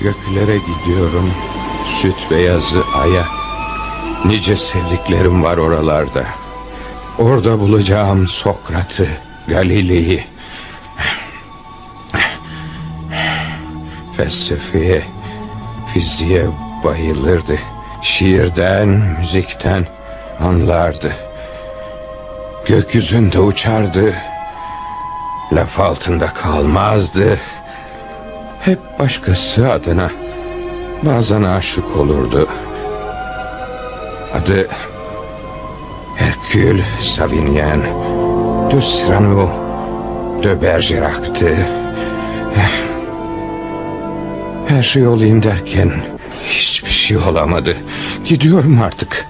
Göklere gidiyorum. Süt beyazı aya. Nice sevdiklerim var oralarda. Orada bulacağım Sokrat'ı, Galile'yi. Felsefeye, fiziğe bayılırdı. Şiirden, müzikten anlardı. Gökyüzünde uçardı. Laf altında kalmazdı. Hep başkası adına bazen aşık olurdu. Adı Hercule Savinien de Cyrano de Bergerac'tı. Her şey olayım derken hiçbir şey olamadı. Gidiyorum artık.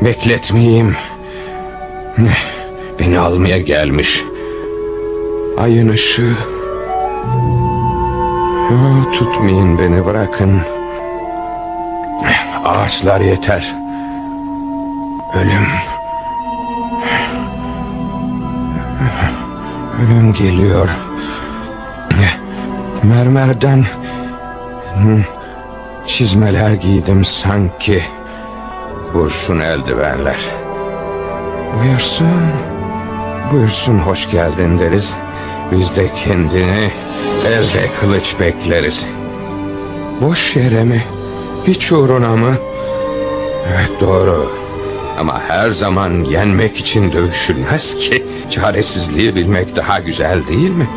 Bekletmeyeyim. Beni almaya gelmiş. Ayın ışığı. Tutmayın beni bırakın. Ağaçlar yeter. Ölüm. Ölüm geliyor. Mermerden çizmeler giydim sanki. Kurşun eldivenler. Buyursun. Buyursun hoş geldin deriz. Biz de kendini elde kılıç bekleriz. Boş yere mi? Hiç uğruna mı? Evet doğru. Ama her zaman yenmek için dövüşülmez ki. Çaresizliği bilmek daha güzel değil mi?